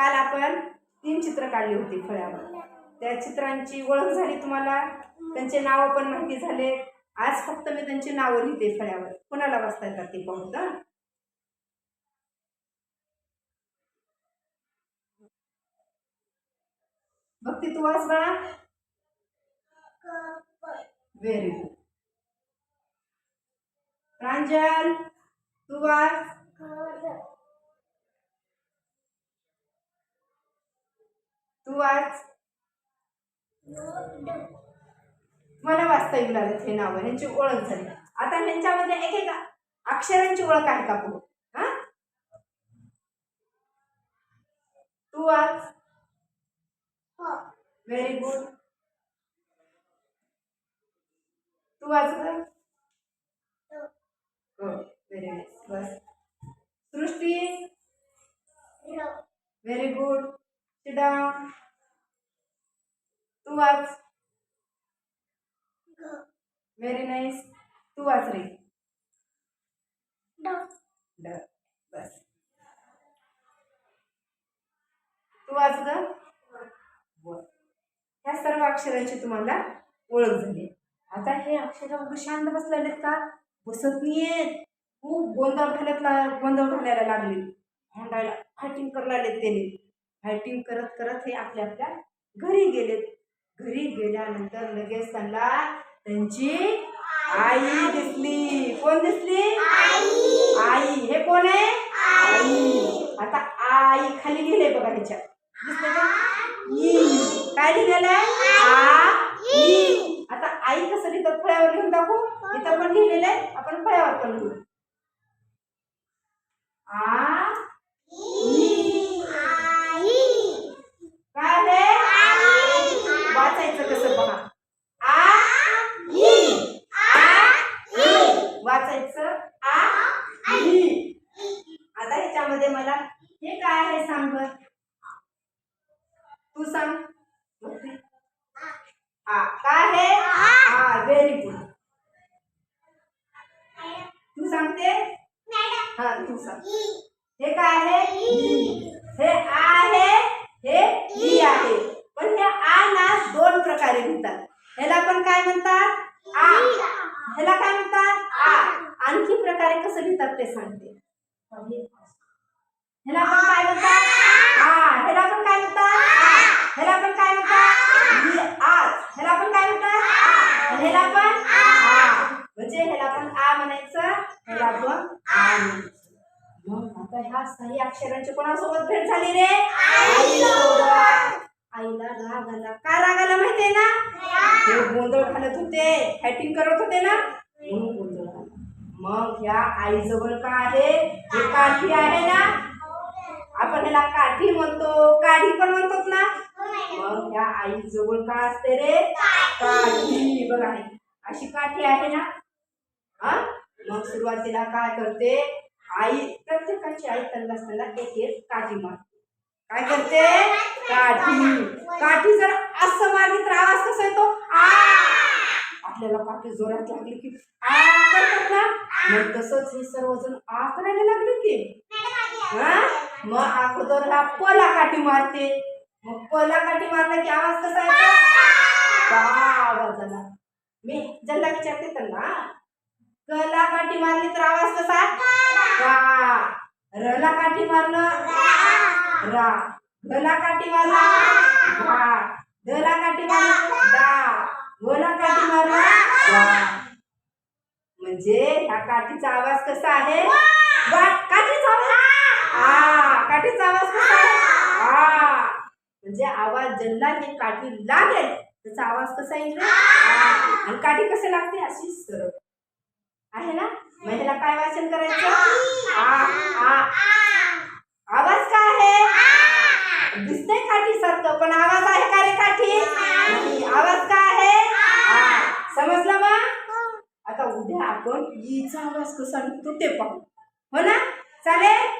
काल आपण तीन चित्र काढली होती फळ्यावर. त्या चित्रांची ओळख झाली तुम्हाला? त्यांचे नावं पण माहिती झाले. आज फक्त मी त्यांची नावं लिहिते फळ्यावर. कोणाला वाचता येतात ते पाहू भक्ती तू वाच बाळा. व्हेरी गुड प्रांजल तू वाच. तू वाच मला वाचता येऊ लागत हे नाव ह्यांची ओळख झाली. आता ह्यांच्यामध्ये एक एक अक्षरांची ओळख आहे का पुढे? हा? तू वाच व्हेरी गुड तू वाच गं. हो व्हेरी नाईस बस सृष्टी व्हेरी गुड सिडा तू वाच. व्हेरी नाईस तू वाच रे. ड बस. तू वाच ग. ह्या सर्व अक्षरांची तुम्हाला ओळख झाली. आता हे अक्षर अगदी शांत बसलेले का? बसत नाहीयेत. खूप गोंधळ घालत गोंधळ घालायला लागले. भांडायला फायटिंग करायला त्याने. फायटिंग करत करत हे आपल्या आपल्या घरी गेलेत. घरी गेल्यानंतर लगेच त्यांना त्यांची आई दिसली. कोण दिसली? आई. हे कोण आहे? आई. आता आई खाली गेले बघा ह्याच्या दिसलं का? ई. काय लिहिलेलं आ ई. आता आई कसं लिहितात? फळ्यावर लिहून दाखवू? इथं पण लिहिलेलं आहे. आपण फळ्यावर पण लिहू. हे काय आहे सांग तू सांग. आ काय आहे? आ व्हेरी गुड तू सांगते? हा, तू सांग. हे काय आहे. हे आ आहे, हे ई आहे. पण हे आ ना दोन प्रकारे लिहितात ह्याला पण काय म्हणतात? आ. ह्याला काय म्हणतात? आ. आणखी प्रकारे कसं लिहितात ते सांगते. ह्याला पण काय म्हणतात आ ह्याला पण काय म्हणतात ह्याला पण काय म्हणतात आज. ह्याला पण काय म्हणतात ह्याला पण म्हणजे ह्याला पण आ म्हणायचं. ह्याला आपण आ मग आता ह्या सही अक्षरांची कोणासोबत भेट झाली रे? आईसोबत आईला राग आला का राग आला माहितीये ना? हे गोंधळ घालत होते. फायटिंग करत होते ना? म्हणून गोंधळ मग ह्या आईजवळ का आहे? हे काठी आहे ना? आपण ह्याला काठी म्हणतो. काठी पण म्हणतो ना? मग ह्या आईजवळ का असते रे? काठी. बघा हे. अशी काठी आहे ना? हा? मग सुरुवातीला काय करते? आई प्रत्येकाची आई त्यांना असताना एक एक काठी मारते. काय करते? काठी. काठी जर असं मारली तर आवाज कसा येतो? आ! आपल्याला काठी जोरात लागली की आ! करतात ना? मग तसंच हे सर्वजण आ करायला लागले की. हा मग अगोदर हा पला काठी मारते. मग पला काठी मारला की आवाज कसा येतो? आवाज आला मी ज्यांना विचारते त्यांना. कला काठी मारली तर आवाज कसा? रला काठी मारलं? रा. गला काठी मारला? घा काठी मारलं? दा गोला काठी मारला? म्हणजे ह्या काठीचा आवाज कसा आहे वा काठीचा आवाज आ काठीचा आवाज कसा आहे आ म्हणजे आवाज ज्यांना हे काठी लागेल त्याचा आवाज कसा येईल. आणि काठी कसे लागते अशी सरळ. आहे ना? मग ह्याला काय वाचन करायचं? आ आ. आवाज काय आहे? दिसते काठी सारखं पण आवाज आहे का रे काठी. आवाज काय आहे. समजलं मग? आता उद्या आपण ईचा आवाज कसा निघतो ते पाहू. हो ना? चालेल?